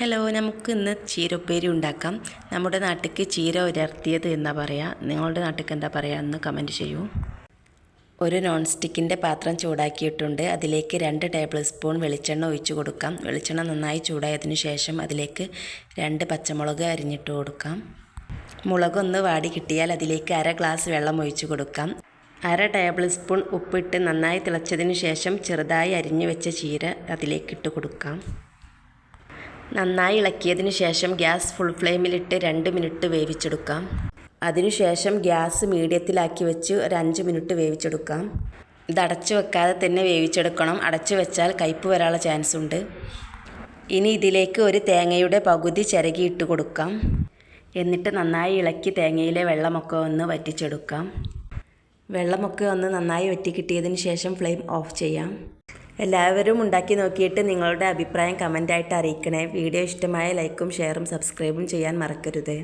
Hello നമുക്ക് ഇന്ന് ചീരപ്പേരി ഉണ്ടാക്കാം. നമ്മുടെ നാട്ടിലേക്ക് ചീര ഉലർത്തിയത് എന്നാ പറയുക നിങ്ങളുടെ നാട്ടിലേക്ക് എന്താ പറയുക എന്ന് കമന്റ് ചെയ്യൂ. ഒരു നോൺ സ്റ്റിക്കിന്റെ പാത്രം ചൂടാക്കിയിട്ടുണ്ട്. അതിലേക്ക് രണ്ട് ടേബിൾ സ്പൂൺ വെളിച്ചെണ്ണ ഒഴിച്ചു കൊടുക്കാം. വെളിച്ചെണ്ണ നന്നായി ചൂടായതിനു ശേഷം അതിലേക്ക് രണ്ട് പച്ചമുളക് അരിഞ്ഞിട്ട് കൊടുക്കാം. മുളകൊന്ന് വാടി കിട്ടിയാൽ അതിലേക്ക് അര ഗ്ലാസ് വെള്ളം ഒഴിച്ചു കൊടുക്കാം. അര ടേബിൾ സ്പൂൺ ഉപ്പിട്ട് നന്നായി തിളച്ചതിന് ശേഷം ചെറുതായി അരിഞ്ഞു വെച്ച ചീര അതിലേക്ക് ഇട്ട് കൊടുക്കാം. നന്നായി ഇളക്കിയതിന് ശേഷം ഗ്യാസ് ഫുൾ ഫ്ലെയിമിലിട്ട് രണ്ട് മിനിറ്റ് വേവിച്ചെടുക്കാം. അതിനുശേഷം ഗ്യാസ് മീഡിയത്തിലാക്കി വെച്ച് ഒരു അഞ്ച് മിനിറ്റ് വേവിച്ചെടുക്കാം. ഇത് അടച്ചു വെക്കാതെ തന്നെ വേവിച്ചെടുക്കണം. അടച്ചു വെച്ചാൽ കയ്പ്പ് വരാനുള്ള ചാൻസ് ഉണ്ട്. ഇനി ഇതിലേക്ക് ഒരു തേങ്ങയുടെ പകുതി ചിരകി ഇട്ട് കൊടുക്കാം. എന്നിട്ട് നന്നായി ഇളക്കി തേങ്ങയിലെ വെള്ളമൊക്കെ ഒന്ന് വറ്റിച്ചെടുക്കാം. വെള്ളമൊക്കെ ഒന്ന് നന്നായി വറ്റി കിട്ടിയതിന് ശേഷം ഫ്ലെയിം ഓഫ് ചെയ്യാം. എല്ലാവരും ഉണ്ടാക്കി നോക്കിയിട്ട് നിങ്ങളുടെ അഭിപ്രായം കമന്റായിട്ട് അറിയിക്കണേ. വീഡിയോ ഇഷ്ടമായ ലൈക്കും ഷെയറും സബ്സ്ക്രൈബും ചെയ്യാൻ മറക്കരുത്.